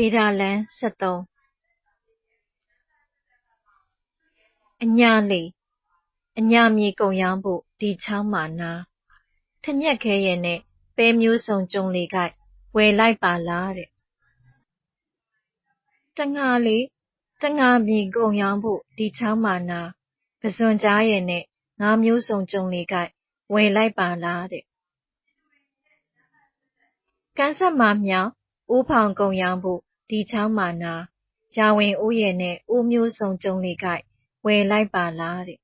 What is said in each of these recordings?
ဗေဒာလမ်း73အညာလေအညာမြေကုန်ရောင်းဖို့ဒီချောင်းမှာနားထညက်ခဲရဲ့နဲ့ပဲမျိုးစုံကြုံလေကိုက်ဝယ်လိုက်ပါလားတဲ့တငါလေတငါမြေကုန်ရောင်းဖို့ဒီချောင်းမှာနားပဇွန်ကြားရဲ့နဲ့ငါမျိုးစုံကြုံလေကိုက်ဝယ်လိုက်ပါလားတဲ့ကန်းဆက်မှာမြောင်ဦးဖောင်ကုန်ရောင်းဖို့ ဒီချောင်းမှာနာရာဝင်ဥယျာဉ်နဲ့ဥမျိုးစုံကြုံလေးကိုက်ဝယ်လိုက်ပါလားတဲ့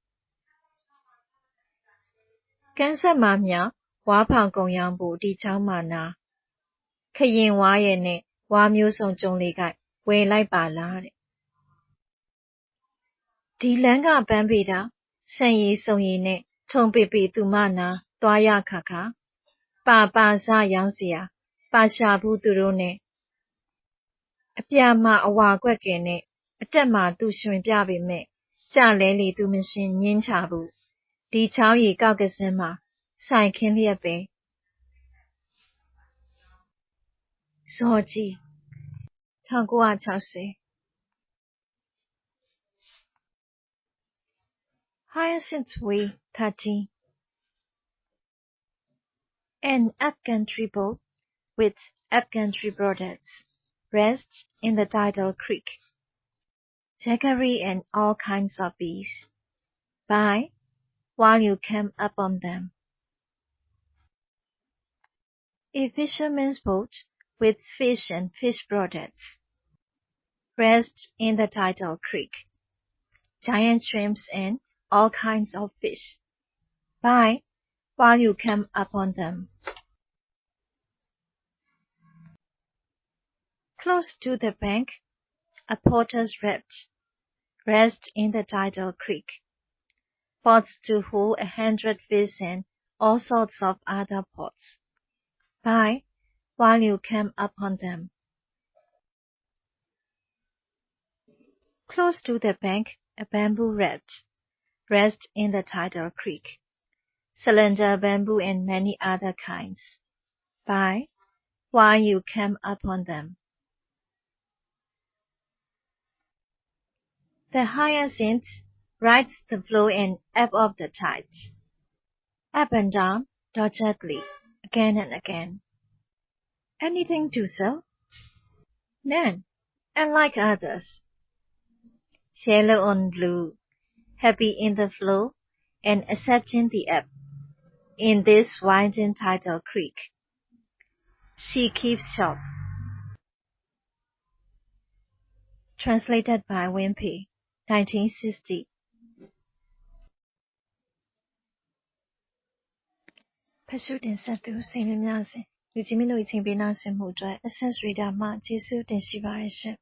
ကန်းဆက်မှာမြဝါဖောင်ကုံရောင်ဖို့ဒီချောင်းမှာနာခရင်ဝါရဲ့နဲ့ဝါမျိုးစုံကြုံလေးကိုက်ဝယ်လိုက်ပါလားတဲ့ဒီလန်းကပန်းပေတာဆန်ရီစုံရီနဲ့ထုံပေပေသူမနာသွားရခါခါပါပါစရောင်းစရာ ပါရှာဘူးသူတို့နဲ့ အပြာမှာအဝါကွက်ကင်နဲ့အတက်မှာသူရွှင်ပြပေမဲ့ကြလဲလေသူမရှင်ညင်းချဘူးဒီချောင်းရီကောက်ကစင်းမှာဆိုင်ခင်းလျက်ပဲဇော်ကြည်1960 Hyacinth Way 13 An upcountry boat with upcountry products rests in the tidal creek. Jackery and all kinds of bees. Buy while you come upon them. A fisherman's boat with fish and fish products rests in the tidal creek. Giant shrimps and all kinds of fish. Buy while you come upon them. Close to the bank, a potter's raft rests in the tidal creek. Pots to hold a hundred fish and all sorts of other pots. Buy while you come upon them. Close to the bank, a bamboo raft rests in the tidal creek. Cylinder bamboo and many other kinds. Buy while you come upon them. The hyacinth rides the flow and ebb of the tide, up and down, doggedly, again and again. Anything to sell? None, unlike others. Yellow on blue, happy in the flow and accepting the ebb. In this winding tidal creek, she keeps shop. Translated by Wimpy, 1960. ဖတ်ရှုတင်ဆက်သူစိတ်မများစဉ်လူကြီးမင်းတို့အချိန်ပေးနာဆင်မှုအတွက် SS Reader မှကျေးဇူးတင်ရှိပါရဲ့ရှင်